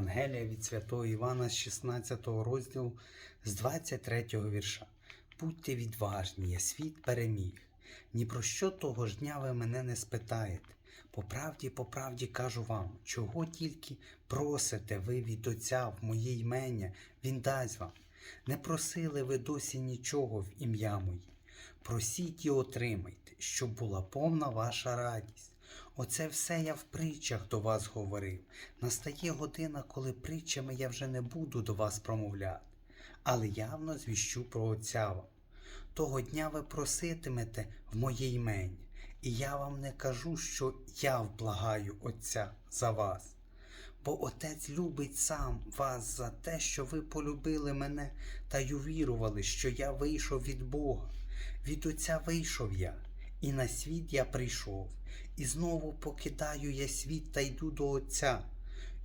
Євангелія від святого Івана з 16 розділу з 23 вірша. Будьте відважні, я світ переміг. Ні про що того ж дня ви мене не спитаєте. По правді, по правді кажу вам, чого тільки просите ви від Отця в моє ймення, Він дасть вам. Не просили ви досі нічого в ім'я моє. Просіть і отримайте, щоб була повна ваша радість. Оце все я в притчах до вас говорив. Настає година, коли притчами я вже не буду до вас промовляти, але явно звіщу про Отця вам. Того дня ви проситимете в моє імення, і я вам не кажу, що я вблагаю Отця за вас. Бо Отець любить сам вас за те, що ви полюбили мене та й увірували, що я вийшов від Бога. Від Отця вийшов я, і на світ я прийшов, і знову покидаю я світ та йду до Отця.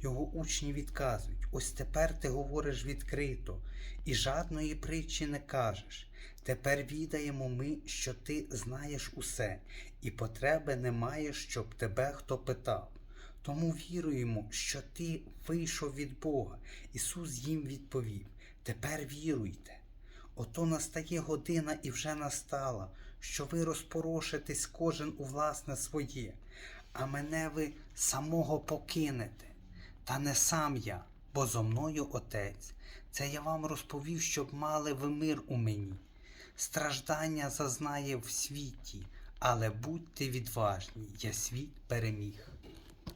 Його учні відказують: ось тепер ти говориш відкрито, і жадної притчі не кажеш. Тепер відаємо ми, що ти знаєш усе, і потреби немає, щоб тебе хто питав. Тому віруємо, що ти вийшов від Бога. Ісус їм відповів: Тепер віруйте. Ото настає година і вже настала, що ви розпорошитесь кожен у власне своє, а мене ви самого покинете. Та не сам я, бо зо мною Отець. Це я вам розповів, щоб мали ви мир у мені. Страждання зазнає в світі, але будьте відважні, я світ переміг.